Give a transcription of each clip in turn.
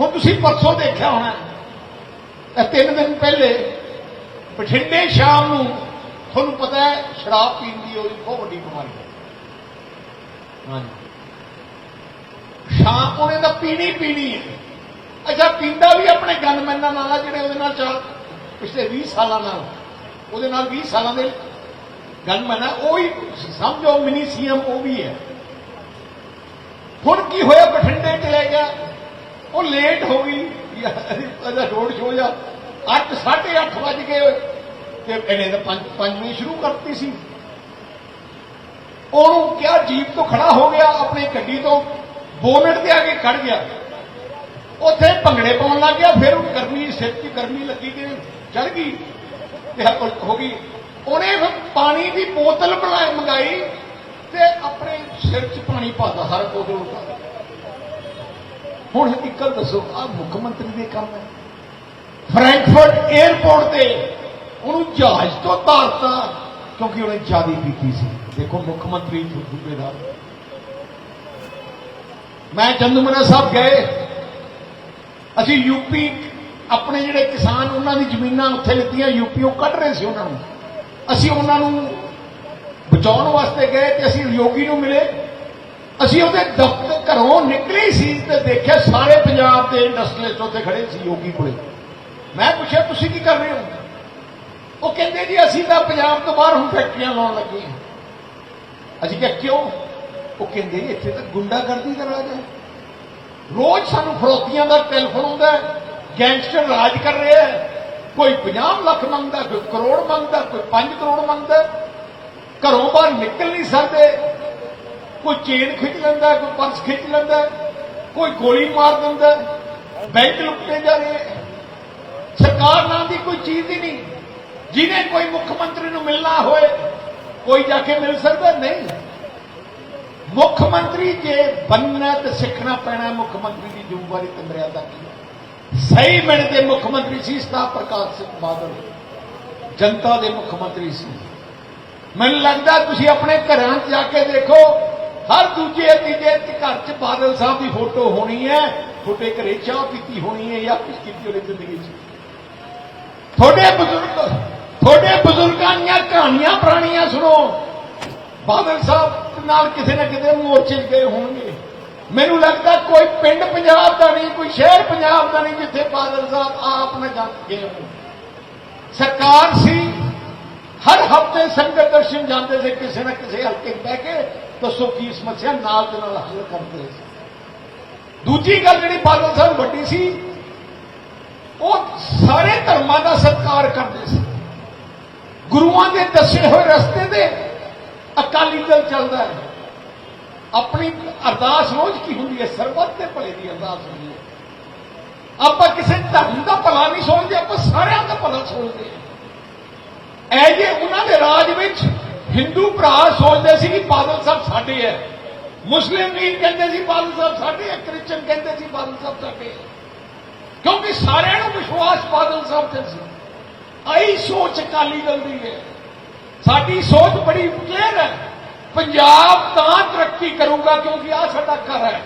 ਹੁਣ ਤੁਸੀਂ ਪਰਸੋਂ ਦੇਖਿਆ ਹੋਣਾ ਇਹ ਤਿੰਨ ਦਿਨ ਪਹਿਲੇ ਬਠਿੰਡੇ ਸ਼ਾਮ ਨੂੰ ਤੁਹਾਨੂੰ ਪਤਾ ਹੈ ਸ਼ਰਾਬ ਪੀਣ ਦੀ ਉਹਦੀ ਬਹੁਤ ਵੱਡੀ ਬਿਮਾਰੀ ਹੈ। ਹਾਂਜੀ। ਸ਼ਾਮ ਉਹਨੇ ਤਾਂ ਪੀਣੀ ਪੀਣੀ ਹੈ। ਅੱਛਾ ਪੀਂਦਾ ਵੀ ਆਪਣੇ ਗਨਮੈਨਾਂ ਨਾਲ ਆ ਜਿਹੜੇ ਉਹਦੇ ਨਾਲ ਚੱਲ ਪਿਛਲੇ 20 ਸਾਲਾਂ ਨਾਲ, ਉਹਦੇ ਨਾਲ 20 ਸਾਲਾਂ ਦੇ ਗਨਮੈਨ ਆ, ਉਹ ਹੀ ਸਮਝੋ ਮਿਨੀ ਸੀਐਮ ਉਹ ਵੀ ਹੈ। ਹੁਣ ਕੀ ਹੋਇਆ ਬਠਿੰਡੇ ਚਲੇ ਗਿਆ? ਉਹ ਲੇਟ ਹੋ ਗਈ। ਇਹਦਾ ਰੋਡ ਸ਼ੋਅ ਜਾ। 8 8:30 ਵਜ ਗਏ ਤੇ ਇਹਨੇ ਤਾਂ 5 5 ਸ਼ੁਰੂ ਕਰਤੀ ਸੀ। ਉਹਨੂੰ ਕਿਹਾ, ਜੀਪ ਤੋਂ ਖੜਾ ਹੋ ਗਿਆ, ਆਪਣੀ ਗੱਡੀ ਤੋਂ। ਬੋਨਟ ਤੇ ਆ ਕੇ ਖੜ ਗਿਆ। ਉੱਥੇ ਭੰਗੜੇ ਪਾਉਣ ਲੱਗ ਗਿਆ, ਫਿਰ ਉਹ ਗਰਮੀ, ਸਿਰ 'ਚ ਗਰਮੀ ਲੱਗੀ ਤੇ ਚੜ ਗਈ। ਤੇ ਹੋ ਗਈ। ਉਹਨੇ ਫਿਰ ਪਾਣੀ ਦੀ ਬੋਤਲ ਬਣਾਈ, ਮੰਗਾਈ ਤੇ ਆਪਣੇ ਸਿਰ 'ਚ ਪਾਣੀ ਪਾਦਾ ਹਰ ਬੋਤਲ ਉਤਾਰ ਹੁਣ ਇੱਕ ਗੱਲ ਦੱਸੋ ਆ ਮੁੱਖ ਮੰਤਰੀ ਦੇ ਕੰਮ ਹੈ। ਫਰੈਂਕਫਰਟ 에ਅਰਪੋਰਟ ਤੇ ਉਹਨੂੰ ਜਹਾਜ਼ ਤੋਂ ਤਾਰਤਾ, ਕਿਉਂਕਿ ਉਹਨੇ ਜਿਆਦੀ ਪੀਤੀ ਸੀ। ਦੇਖੋ ਮੁੱਖ ਮੰਤਰੀ ਸੂਬੇਦਾਰ ਮੈਂ ਚੰਦੂਮਨਾ ਸਾਹਿਬ ਗਏ। ਅਸੀਂ ਯੂਪੀ ਆਪਣੇ ਜਿਹੜੇ ਕਿਸਾਨ, ਉਹਨਾਂ ਦੀ ਜ਼ਮੀਨਾਂ ਉੱਥੇ ਲਿੱਤੀਆਂ ਯੂਪੀ ਉਹ ਕੱਢ ਰਹੇ ਸੀ ਉਹਨਾਂ ਨੂੰ। ਅਸੀਂ ਉਹਨਾਂ ਨੂੰ ਬਚਾਉਣ ਵਾਸਤੇ ਗਏ ਤੇ ਅਸੀਂ ਯੋਗੀ ਨੂੰ ਮਿਲੇ। ਅਸੀਂ ਉਹਦੇ ਦਫ਼ਤਰ ਘਰੋਂ ਨਿਕਲੀ ਸੀ ਤੇ ਦੇਖਿਆ ਸਾਰੇ ਪੰਜਾਬ ਦੇ ਇੰਡਸਟਰੀਅਲਿਸਟ ਉੱਥੇ ਖੜੇ ਸੀ ਯੋਗੀ ਕੋਲੇ। ਮੈਂ ਪੁੱਛਿਆ, ਤੁਸੀਂ ਕੀ ਕਰ ਰਹੇ ਹੋ? ਉਹ ਕਹਿੰਦੇ, ਜੀ, ਅਸੀਂ ਤਾਂ ਪੰਜਾਬ ਤੋਂ ਬਾਹਰ ਹੁਣ ਫੈਕਟਰੀਆਂ ਲਾਉਣ ਲੱਗੇ ਹਾਂ। ਅਸੀਂ ਕਿਹਾ, ਕਿਉਂ? ਉਹ ਕਹਿੰਦੇ, ਇੱਥੇ ਤਾਂ ਗੁੰਡਾਗਰਦੀ ਦਾ ਰਾਜ ਹੈ। ਰੋਜ਼ ਸਾਨੂੰ ਫਰੋਤੀਆਂ ਦਾ ਟੈਲੀਫੋਨ ਆਉਂਦਾ ਗੈਂਗਸਟਰ ਰਾਜ ਕਰ ਰਿਹਾ ਹੈ। ਕੋਈ 50 ਲੱਖ ਮੰਗਦਾ, ਕੋਈ ਕਰੋੜ ਮੰਗਦਾ, ਕੋਈ 5 ਕਰੋੜ ਮੰਗਦਾ। ਘਰੋਂ ਬਾਹਰ ਨਿਕਲ ਨਹੀਂ ਸਕਦੇ। ਕੋਈ ਚੇਨ ਖਿੱਚ ਲੈਂਦਾ, ਕੋਈ ਪਰਸ ਖਿੱਚ ਲੈਂਦਾ, ਕੋਈ ਗੋਲੀ ਮਾਰ ਦਿੰਦਾ ਬੈਂਕ ਲੁੱਟੇ ਜਾ ਰਹੇ ਸਰਕਾਰ ਨਾਂ ਦੀ ਕੋਈ ਚੀਜ਼ ਹੀ ਨਹੀਂ। ਜਿਹਨੇ ਕੋਈ ਮੁੱਖ ਮੰਤਰੀ ਨੂੰ ਮਿਲਣਾ ਹੋਏ, ਕੋਈ ਜਾ ਕੇ ਮਿਲ ਸਕਦਾ? ਨਹੀਂ। ਮੁੱਖ ਮੰਤਰੀ ਜੇ ਬੰਨਣਾ ਤੇ ਸਿੱਖਣਾ ਪੈਣਾ ਮੁੱਖ ਮੰਤਰੀ ਦੀ ਜ਼ਿੰਮੇਵਾਰੀ ਤੇ ਮਰਿਆਦਾ ਕੀ ਹੈ। ਸਹੀ ਮਿਣ ਦੇ ਮੁੱਖ ਮੰਤਰੀ ਸੀ, ਸਤਾ ਪ੍ਰਕਾਸ਼ ਸਿੰਘ ਬਾਦਲ। ਜਨਤਾ ਦੇ ਮੁੱਖ ਮੰਤਰੀ ਸੀ। ਮੈਨੂੰ ਲੱਗਦਾ ਤੁਸੀਂ ਆਪਣੇ ਘਰਾਂ 'ਚ ਜਾ ਕੇ ਦੇਖੋ ਹਰ ਦੂਜੇ ਤੀਜੇ ਘਰ 'ਚ ਬਾਦਲ ਸਾਹਿਬ ਦੀ ਫੋਟੋ ਹੋਣੀ ਹੈ, ਤੁਹਾਡੇ ਘਰੇ ਚਾਹ ਪੀਤੀ ਹੋਣੀ ਹੈ ਜਾਂ ਕੁਝ ਕੀਤੀ ਹੋਣੀ ਜ਼ਿੰਦਗੀ 'ਚ। ਤੁਹਾਡੇ ਬਜ਼ੁਰਗ, ਤੁਹਾਡੇ ਬਜ਼ੁਰਗਾਂ ਦੀਆਂ ਕਹਾਣੀਆਂ, ਪੁਰਾਣੀਆਂ ਸੁਣੋ। ਬਾਦਲ ਸਾਹਿਬ ਨਾਲ ਕਿਸੇ ਨਾ ਕਿਤੇ ਮੋਰਚੇ 'ਚ ਗਏ ਹੋਣਗੇ। ਮੈਨੂੰ ਲੱਗਦਾ ਕੋਈ ਪਿੰਡ ਪੰਜਾਬ ਦਾ ਨਹੀਂ, ਕੋਈ ਸ਼ਹਿਰ ਪੰਜਾਬ ਦਾ ਨਹੀਂ ਜਿੱਥੇ ਬਾਦਲ ਸਾਹਿਬ ਆਪ ਨਾ ਜਾ ਗਏ ਹੋਣ। ਸਰਕਾਰ ਸੀ, ਹਰ ਹਫ਼ਤੇ ਸੰਗਤ ਦਰਸ਼ਨ ਜਾਂਦੇ ਸੀ, ਕਿਸੇ ਨਾ ਕਿਸੇ ਹਲਕੇ ਬਹਿ ਕੇ ਦੱਸੋ ਕੀ ਸਮੱਸਿਆ? ਨਾਲ ਦੇ ਨਾਲ ਹੱਲ ਕਰਦੇ ਸੀ ਦੂਜੀ ਗੱਲ ਜਿਹੜੀ ਬਾਦਲ ਸਾਹਿਬ ਵੱਡੀ ਸੀ, ਉਹ ਸਾਰੇ ਧਰਮਾਂ ਦਾ ਸਤਿਕਾਰ ਕਰਦੇ ਸੀ। ਗੁਰੂਆਂ ਦੇ ਦੱਸੇ ਹੋਏ ਰਸਤੇ ਤੇ ਅਕਾਲੀ ਦਲ ਚੱਲਦਾ ਹੈ। ਆਪਣੀ ਅਰਦਾਸ ਰੋਜ਼ ਕੀ ਹੁੰਦੀ ਹੈ? ਸਰਬੱਤ ਦੇ ਭਲੇ ਦੀ ਅਰਦਾਸ ਹੁੰਦੀ ਹੈ। ਆਪਾਂ ਕਿਸੇ ਧਰਮ ਦਾ ਭਲਾ ਨਹੀਂ ਸੋਚਦੇ, ਆਪਾਂ ਸਾਰਿਆਂ ਦਾ ਭਲਾ ਸੋਚਦੇ ਹਾਂ। ਐ ਜੇ ਉਹਨਾਂ ਦੇ ਰਾਜ ਵਿੱਚ ਹਿੰਦੂ ਭਰਾ ਸੋਚਦੇ ਸੀ ਕਿ ਬਾਦਲ ਸਾਹਿਬ ਸਾਡੇ ਹੈ। ਮੁਸਲਿਮ ਵੀ ਕਹਿੰਦੇ ਸੀ ਬਾਦਲ ਸਾਹਿਬ ਸਾਡੇ ਹੈ, ਕ੍ਰਿਸਚਨ ਕਹਿੰਦੇ ਸੀ ਬਾਦਲ ਸਾਹਿਬ ਸਾਡੇ ਹੈ। ਕਿਉਂਕਿ ਸਾਰਿਆਂ ਨੂੰ ਵਿਸ਼ਵਾਸ ਬਾਦਲ ਸਾਹਿਬ ਤੇ ਸੀ। ਆਈ ਸੋਚ ਅਕਾਲੀ ਦਲ ਦੀ ਹੈ। ਸਾਡੀ ਸੋਚ ਬੜੀ ਕਲੀਅਰ ਹੈ। ਪੰਜਾਬ ਤਾਂ ਤਰੱਕੀ ਕਰੂਗਾ ਕਿਉਂਕਿ ਆ ਸਾਡਾ ਘਰ ਹੈ।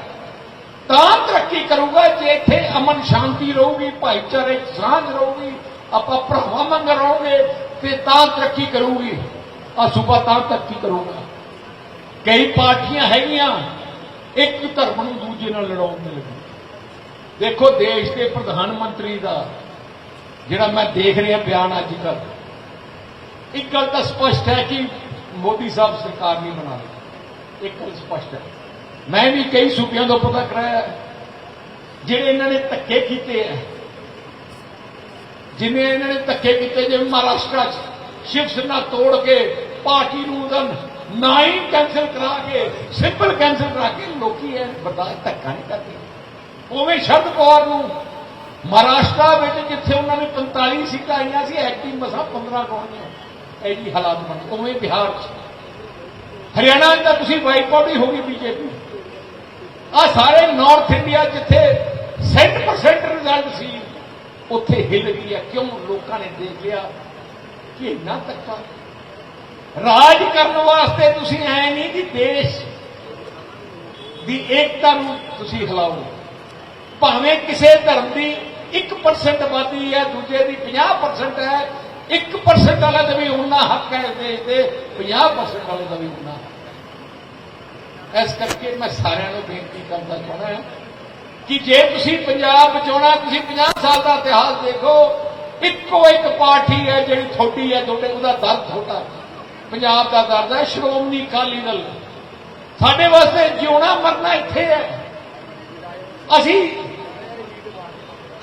ਤਾਂ ਤਰੱਕੀ ਕਰੂਗਾ ਜੇ ਇੱਥੇ ਅਮਨ ਸ਼ਾਂਤੀ ਰਹੂਗੀ, ਭਾਈਚਾਰੇ ਸਾਂਝ ਰਹੂਗੀ, ਆਪਾਂ ਭਰਾਵਾਂ ਮੰਗ ਰਹੋਗੇ, ਤੇ ਤਾਂ ਤਰੱਕੀ ਕਰੂਗੀ। ਆ ਸੂਬਾ ਤਾਂ ਤਰੱਕੀ ਕਰੂਗਾ। ਕਈ ਪਾਰਟੀਆਂ ਹੈਗੀਆਂ, ਇੱਕ ਧਰਮ ਨੂੰ ਦੂਜੇ ਨਾਲ ਲੜਾਉਣ ਦੇ ਲੱਗੀ ਦੇਖੋ, ਦੇਸ਼ ਦੇ ਪ੍ਰਧਾਨ ਮੰਤਰੀ ਦਾ ਜਿਹੜਾ ਮੈਂ ਦੇਖ ਰਿਹਾ ਬਿਆਨ ਅੱਜ ਕੱਲ੍ਹ, ਇੱਕ ਗੱਲ ਤਾਂ ਸਪਸ਼ਟ ਹੈ ਕਿ ਮੋਦੀ ਸਾਹਿਬ ਸਰਕਾਰ ਨਹੀਂ ਬਣਾ ਰਹੇ। ਇੱਕ ਗੱਲ ਸਪਸ਼ਟ ਹੈ। ਮੈਂ ਵੀ ਕਈ ਸੂਬਿਆਂ ਤੋਂ ਪਤਾ ਕਰਾਇਆ ਜਿਹੜੇ ਇਹਨਾਂ ਨੇ ਧੱਕੇ ਕੀਤੇ ਹੈ। ਜਿਵੇਂ ਇਹਨਾਂ ਨੇ ਧੱਕੇ ਕੀਤੇ, ਜਿਵੇਂ ਮਹਾਰਾਸ਼ਟਰ 'ਚ ਸ਼ਿਵ ਸੈਨਾ ਤੋੜ ਕੇ ਪਾਰਟੀ ਨੂੰ ਉਹਦਾ ਨਾ ਹੀ ਕੈਂਸਲ ਕਰਾ ਕੇ, ਸਿੰਪਲ ਕੈਂਸਲ ਕਰਾ ਕੇ ਲੋਕੀ ਇਹ ਬਰਦਾਸ਼ਤ ਧੱਕਾ ਨਹੀਂ ਕਰਦੇ। ਉਵੇਂ ਸ਼ਰਦ ਕੌਰ ਨੂੰ ਮਹਾਰਾਸ਼ਟਰ ਵਿੱਚ ਜਿੱਥੇ ਉਹਨਾਂ ਨੇ 45 ਸੀਟਾਂ ਆਈਆਂ ਸੀ ਐਕਟਿਵ ਮਸਾ 15 ਕੋਣੀਆਂ ਇਹ ਜੀ ਹਾਲਾਤ ਬਣ ਉਵੇਂ ਬਿਹਾਰ 'ਚ। ਹਰਿਆਣਾ 'ਚ ਤਾਂ ਤੁਸੀਂ ਵਾਈਪਆਊਟ ਹੀ ਹੋ ਗਈ ਬੀਜੇਪੀ ਆ ਸਾਰੇ ਨਾਰਥ ਇੰਡੀਆ ਜਿੱਥੇ 100% ਰਿਜ਼ਲਟ ਸੀ, ਉੱਥੇ ਹਿੱਲ ਗਈ ਹੈ। ਕਿਉਂ ਲੋਕਾਂ ਨੇ ਦੇਖ ਲਿਆ ਕਿ ਇੰਨਾ ਤੱਕਾ ਰਾਜ ਕਰਨ ਵਾਸਤੇ ਤੁਸੀਂ ਐ ਨਹੀਂ ਕਿ ਦੇਸ਼ ਦੀ ਏਕਤਾ ਨੂੰ ਤੁਸੀਂ ਹਿਲਾਓ ਭਾਵੇਂ ਕਿਸੇ ਧਰਮ ਦੀ 1% ਆਬਾਦੀ ਹੈ, ਦੂਜੇ ਦੀ 50% ਹੈ 1% ਵਾਲਾ ਦਾ ਵੀ ਉਨਾ ਹੱਕ ਹੈ ਇਸ ਦੇਸ਼ ਦੇ 50% ਵਾਲੇ ਦਾ ਵੀ ਉਨਾ ਹੱਕ। ਇਸ ਕਰਕੇ ਮੈਂ ਸਾਰਿਆਂ ਨੂੰ ਬੇਨਤੀ ਕਰਦਾ ਚਾਹੁੰਦਾ ਹਾਂ ਕਿ ਜੇ ਤੁਸੀਂ ਪੰਜਾਬ ਬਚਾਉਣਾ ਤੁਸੀਂ 50 ਸਾਲ ਦਾ ਇਤਿਹਾਸ ਦੇਖੋ, ਇੱਕੋ ਇੱਕ ਪਾਰਟੀ ਹੈ ਜਿਹੜੀ ਥੋੜੀ ਹੈ, ਤੁਹਾਡੇ ਉਹਦਾ ਦਰਦ ਛੋਟਾ ਪੰਜਾਬ ਦਾ ਦਰਦ ਹੈ, ਸ਼੍ਰੋਮਣੀ ਅਕਾਲੀ ਦਲ। ਸਾਡੇ ਵਾਸਤੇ ਜਿਉਣਾ ਮਰਨਾ ਇੱਥੇ ਹੈ। ਅਸੀਂ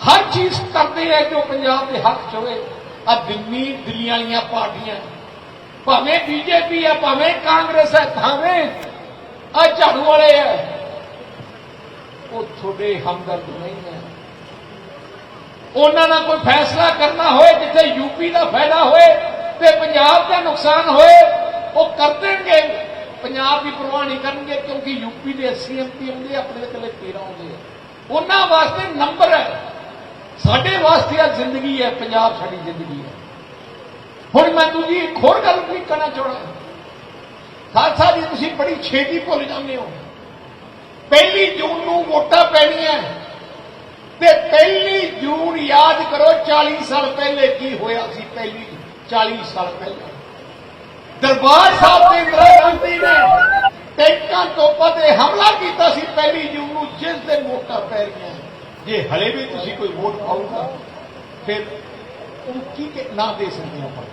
ਹਰ ਚੀਜ਼ ਕਰਦੇ ਹੈ ਜੋ ਪੰਜਾਬ ਦੇ ਹੱਕ ਚ ਹੋਵੇ। ਆ ਦਿੱਲੀ, ਦਿੱਲੀਆਂ ਵਾਲੀਆਂ ਪਾਰਟੀਆਂ। ਭਾਵੇਂ ਬੀਜੇਪੀ ਹੈ, ਭਾਵੇਂ ਕਾਂਗਰਸ ਹੈ, ਭਾਵੇਂ ਆ ਝਾੜੂ ਵਾਲੇ ਹੈ। ਉਹ ਤੁਹਾਡੇ ਹਮਦਰਦ ਨਹੀਂ ਹੈ। ਉਹਨਾਂ ਨਾਲ ਕੋਈ ਫੈਸਲਾ ਕਰਨਾ ਹੋਏ, ਜਿੱਥੇ ਯੂਪੀ ਦਾ ਫਾਇਦਾ ਹੋਏ ਤੇ ਪੰਜਾਬ ਦਾ ਨੁਕਸਾਨ ਹੋਏ, ਉਹ ਕਰ ਦੇਣਗੇ। ਪੰਜਾਬ ਦੀ ਪਰਵਾਹ ਨਹੀਂ ਕਰਨਗੇ ਕਿਉਂਕਿ ਯੂਪੀ ਦੇ 80 ਐਮਪੀ ਆਉਂਦੇ ਆਪਣੇ ਦੇ 13 ਆਉਂਦੇ ਆ। ਉਹਨਾਂ ਵਾਸਤੇ ਨੰਬਰ ਹੈ। ਸਾਡੇ ਵਾਸਤੇ ਆ ਜ਼ਿੰਦਗੀ ਹੈ, ਪੰਜਾਬ ਸਾਡੀ ਜ਼ਿੰਦਗੀ ਹੈ। ਹੁਣ ਮੈਂ ਦੂਜੀ ਇੱਕ ਹੋਰ ਗੱਲ ਵੀ ਕਹਿਣਾ ਚਾਹੁੰਦਾ ਖਾਲਸਾ ਜੀ, ਤੁਸੀਂ ਬੜੀ ਛੇਤੀ ਭੁੱਲ ਜਾਂਦੇ ਹੋ। ਪਹਿਲੀ ਜੂਨ ਨੂੰ ਵੋਟਾਂ ਪੈਣੀਆਂ ਤੇ ਪਹਿਲੀ ਜੂਨ ਯਾਦ ਕਰੋ 40 ਸਾਲ ਪਹਿਲੇ ਕੀ ਹੋਇਆ ਸੀ, ਪਹਿਲੀ 40 ਸਾਲ ਪਹਿਲੇ। ਦਰਬਾਰ ਸਾਹਿਬ ਦੇ ਇੰਦਰਾ ਗਾਂਧੀ ਨੇ ਟੈਂਕਾਂ ਤੋਪਾਂ ਤੇ ਹਮਲਾ ਕੀਤਾ ਸੀ ਪਹਿਲੀ ਜੂਨ ਨੂੰ, ਜਿਸ ਦਿਨ ਵੋਟਾਂ ਪੈ ਰਹੀਆਂ ਜੇ ਹਲੇ ਵੀ ਤੁਸੀਂ ਕੋਈ ਵੋਟ ਪਾਊਗਾ, ਫਿਰ ਉਹ ਕੀ ਕਿ ਨਾ ਦੇ ਸਕਦੇ ਆਪਾਂ?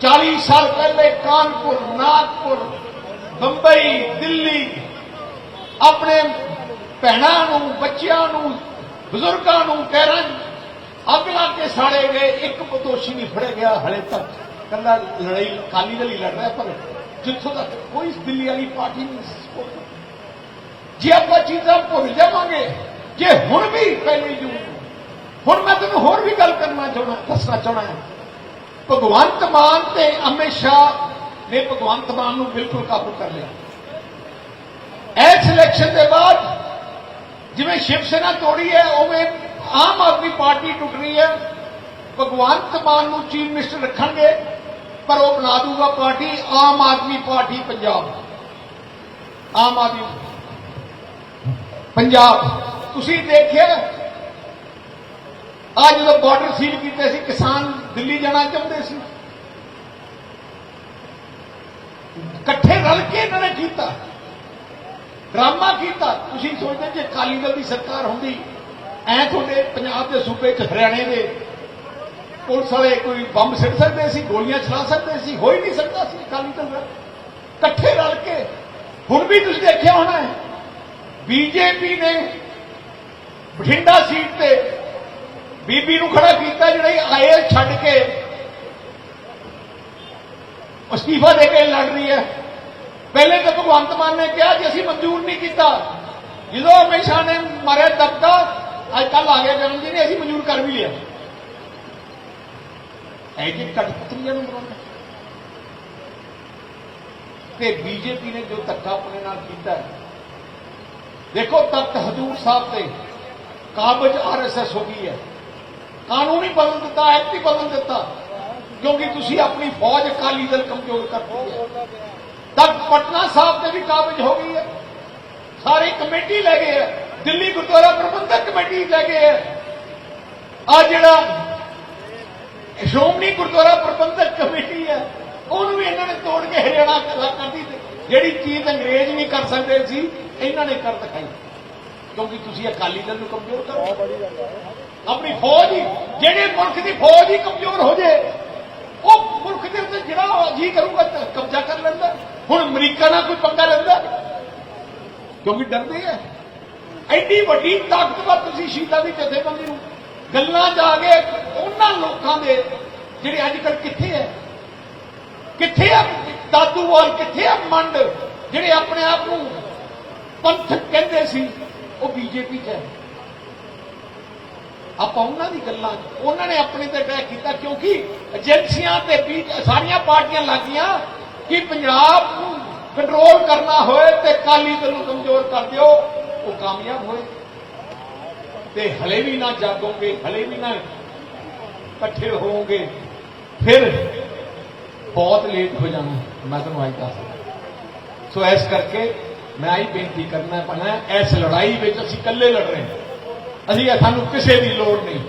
40 ਸਾਲ ਪਹਿਲੇ ਕਾਨਪੁਰ, ਨਾਗਪੁਰ, ਬੰਬਈ, ਦਿੱਲੀ, ਆਪਣੇ ਭੈਣਾਂ ਨੂੰ, ਬੱਚਿਆਂ ਨੂੰ, ਬਜ਼ੁਰਗਾਂ ਨੂੰ ਕਹਿਰਾਂ ਅੱਗ ਲਾ ਕੇ ਸਾੜੇ ਗਏ, ਇੱਕ ਦੋਸ਼ੀ ਨਹੀਂ ਫੜਿਆ ਗਿਆ ਹਲੇ ਤੱਕ। ਕੱਲਾ ਲੜਾਈ ਕਾਲੀ ਦਲ ਹੀ ਲੜ ਰਿਹਾ ਪਰ ਜਿੱਥੋਂ ਤੱਕ ਕੋਈ ਦਿੱਲੀ ਵਾਲੀ ਪਾਰਟੀ ਨਹੀਂ ਜੇ ਆਪਾਂ ਚੀਜ਼ਾਂ ਭੁੱਲ ਜਾਵਾਂਗੇ, ਜੇ ਹੁਣ ਵੀ ਪਹਿਲੀ ਜੂਨ ਹੁਣ ਮੈਂ ਤੁਹਾਨੂੰ ਹੋਰ ਵੀ ਗੱਲ ਕਰਨਾ ਚਾਹਣਾ ਦੱਸਣਾ ਚਾਹਣਾ ਭਗਵੰਤ ਮਾਨ ਤੇ ਅਮਿਤ ਸ਼ਾਹ ਨੇ ਭਗਵੰਤ ਮਾਨ ਨੂੰ ਬਿਲਕੁਲ ਕਾਬੂ ਕਰ ਲਿਆ। ਇਸ ਇਲੈਕਸ਼ਨ ਦੇ ਬਾਅਦ ਜਿਵੇਂ ਸ਼ਿਵ ਸੈਨਾ ਤੋੜੀ ਹੈ, ਉਵੇਂ ਆਮ ਆਦਮੀ ਪਾਰਟੀ ਟੁੱਟ ਰਹੀ ਹੈ। ਭਗਵੰਤ ਮਾਨ ਨੂੰ ਚੀਫ ਮਿਨਿਸਟਰ ਰੱਖਣਗੇ, ਪਰ ਉਹ ਬਣਾ ਦੂਗਾ ਪਾਰਟੀ, ਆਮ ਆਦਮੀ ਪਾਰਟੀ ਪੰਜਾਬ ਆਮ ਆਦਮੀ ਪੰਜਾਬ। ਤੁਸੀਂ ਦੇਖਿਆ ਅੱਜ ਜਦੋਂ ਬਾਰਡਰ ਸੀਲ ਕੀਤੇ ਸੀ, ਕਿਸਾਨ ਦਿੱਲੀ ਜਾਣਾ ਚਾਹੁੰਦੇ ਸੀ। ਇਕੱਠੇ ਰਲ ਕੇ ਇਹਨਾਂ ਨੇ ਕੀਤਾ। ਡਰਾਮਾ ਕੀਤਾ। ਤੁਸੀਂ ਸੋਚਦੇ ਜੇ ਅਕਾਲੀ ਦਲ ਦੀ ਸਰਕਾਰ ਹੁੰਦੀ। ਐ ਤੁਹਾਡੇ ਪੰਜਾਬ ਦੇ ਸੂਬੇ ਚ ਹਰਿਆਣੇ ਦੇ ਪੁਲਿਸ ਵਾਲੇ ਕੋਈ ਬੰਬ ਸਿੱਟ ਸਕਦੇ ਸੀ, ਗੋਲੀਆਂ ਚਲਾ ਸਕਦੇ ਸੀ, ਹੋ ਹੀ ਨਹੀਂ ਸਕਦਾ ਸੀ ਅਕਾਲੀ ਦਲ ਦਾ। ਇਕੱਠੇ ਰਲ ਕੇ ਹੁਣ ਵੀ ਤੁਸੀਂ ਦੇਖਿਆ ਹੋਣਾ ਹੈ, ਬੀਜੇਪੀ ਨੇ ਬਠਿੰਡਾ ਸੀਟ ਤੇ ਬੀਬੀ ਨੂੰ ਖੜਾ ਕੀਤਾ, ਜਿਹੜਾ ਆਏ ਛੱਡ ਕੇ ਅਸਤੀਫਾ ਦੇ ਕੇ ਲੜ ਰਹੀ ਹੈ। ਪਹਿਲੇ ਤਾਂ ਭਗਵੰਤ ਮਾਨ ਨੇ ਕਿਹਾ ਕਿ ਅਸੀਂ ਮਨਜ਼ੂਰ ਨਹੀਂ ਕੀਤਾ। ਜਦੋਂ ਅਮਿਤ ਸ਼ਾਹ ਨੇ ਮਾਰੇ ਦਬਕਾ ਅੱਜ ਕੱਲ ਆ ਗਿਆ ਜਨਮ ਦਿਨ, ਅਸੀਂ ਮਨਜ਼ੂਰ ਕਰ ਵੀ ਲਿਆ। ਐ ਕਿ ਕਟਪੁਤਰੀਆਂ ਨੂੰ ਬਣਾਉਣਾ ਤੇ ਬੀਜੇਪੀ ਨੇ ਜੋ ਧੱਕਾ ਆਪਣੇ ਨਾਲ ਕੀਤਾ ਦੇਖੋ ਤਖਤ ਹਜੂਰ ਸਾਹਿਬ ਤੇ ਕਾਬਜ ਆਰਐਸਐਸ ਹੋ ਗਈ ਹੈ। ਕਾਨੂੰਨ ਹੀ ਬਦਲ ਦਿੱਤਾ ਐਕਟ ਹੀ ਬਦਲ ਦਿੱਤਾ, ਕਿਉਂਕਿ ਤੁਸੀਂ ਆਪਣੀ ਫੌਜ ਅਕਾਲੀ ਦਲ ਕਮਜ਼ੋਰ ਕਰਤੀ ਹੈ। ਤੱਕ ਪਟਨਾ ਸਾਹਿਬ ਤੇ ਵੀ ਕਾਬਜ ਹੋ ਗਈ ਹੈ। ਸਾਰੀ ਕਮੇਟੀ ਲੈ ਗਏ ਹੈ। ਦਿੱਲੀ ਗੁਰਦੁਆਰਾ ਪ੍ਰਬੰਧਕ ਕਮੇਟੀ ਲੈ ਗਏ ਹੈ ਆ ਜਿਹੜਾ ਸ਼੍ਰੋਮਣੀ ਗੁਰਦੁਆਰਾ ਪ੍ਰਬੰਧਕ ਕਮੇਟੀ ਹੈ, ਉਹਨੂੰ ਵੀ ਇਹਨਾਂ ਨੇ ਤੋੜ ਕੇ ਹਰਿਆਣਾ ਕਲਾ ਕਰਦੀ ਜਿਹੜੀ ਚੀਜ਼ ਅੰਗਰੇਜ਼ ਨਹੀਂ ਕਰ ਸਕਦੇ ਸੀ, ਇਹਨਾਂ ਨੇ ਕਰ ਦਿਖਾਈ। ਕਿਉਂਕਿ ਤੁਸੀਂ ਅਕਾਲੀ ਦਲ ਨੂੰ ਕਮਜ਼ੋਰ ਕਰੋ। ਆਪਣੀ ਫੌਜ ਹੀ, ਜਿਹੜੇ ਮੁਲਕ ਦੀ ਫੌਜ ਹੀ ਕਮਜ਼ੋਰ ਹੋ ਜੇ, ਉਹ ਮੁਲਕ ਦੇ ਉੱਤੇ ਜਿਹੜਾ ਜੀ ਕਰੂਗਾ ਕਬਜ਼ਾ ਕਰ ਲੈਂਦਾ। ਹੁਣ ਅਮਰੀਕਾ ਨਾਲ ਕੋਈ ਪੰਗਾ ਲੈਂਦਾ। ਕਿਉਂਕਿ ਡਰਦੇ ਆ। ਐਡੀ ਵੱਡੀ ਤਾਕਤਵਰ ਤੁਸੀਂ ਸ਼ੀਲਾ ਦੀ ਜਥੇਬੰਦੀ ਨੂੰ। ਗੱਲਾਂ ਜਾ ਕੇ ਉਹਨਾਂ ਲੋਕਾਂ ਦੇ ਜਿਹੜੇ ਅੱਜ ਕੱਲ ਕਿੱਥੇ ਹੈ ਕਿੱਥੇ ਆ ਦਾਦੂਵਾਲ ਕਿੱਥੇ ਆ ਮੰਡ? ਜਿਹੜੇ ਆਪਣੇ ਆਪ ਨੂੰ ਪੰਥਕ ਕਹਿੰਦੇ ਸੀ, ਉਹ ਬੀਜੇਪੀ 'ਚ ਹੈ। ਆਪਾਂ ਉਹਨਾਂ ਦੀ ਗੱਲਾਂ, ਉਹਨਾਂ ਨੇ ਆਪਣੇ ਤੇ ਅਟੈਕ ਕੀਤਾ ਕਿਉਂਕਿ ਏਜੰਸੀਆਂ ਤੇ ਵੀ ਸਾਰੀਆਂ ਪਾਰਟੀਆਂ ਲੱਗੀਆਂ ਕਿ ਪੰਜਾਬ ਨੂੰ ਕੰਟਰੋਲ ਕਰਨਾ ਹੋਏ ਤੇ ਕਾਲੀ ਦਲ ਨੂੰ ਕਮਜ਼ੋਰ ਕਰ ਦਿਓ। ਉਹ ਕਾਮਯਾਬ ਹੋਏ। ਤੇ ਹਲੇ ਵੀ ਨਾ ਜਾਗੋਗੇ, ਹਲੇ ਵੀ ਨਾ ਇਕੱਠੇ ਹੋਵੋਗੇ, ਫਿਰ ਬਹੁਤ ਲੇਟ ਹੋ ਜਾਣਾ। ਮੈਂ ਤੁਹਾਨੂੰ ਅੱਜ ਦੱਸ ਸੋ ਇਸ ਕਰਕੇ ਮੈਂ ਆਹੀ ਬੇਨਤੀ ਕਰਨਾ ਪੈਣਾ ਇਸ ਲੜਾਈ ਵਿੱਚ ਅਸੀਂ ਇਕੱਲੇ ਲੜ ਰਹੇ ਹਾਂ। ਅਸੀਂ ਸਾਨੂੰ ਕਿਸੇ ਦੀ ਲੋੜ ਨਹੀਂ।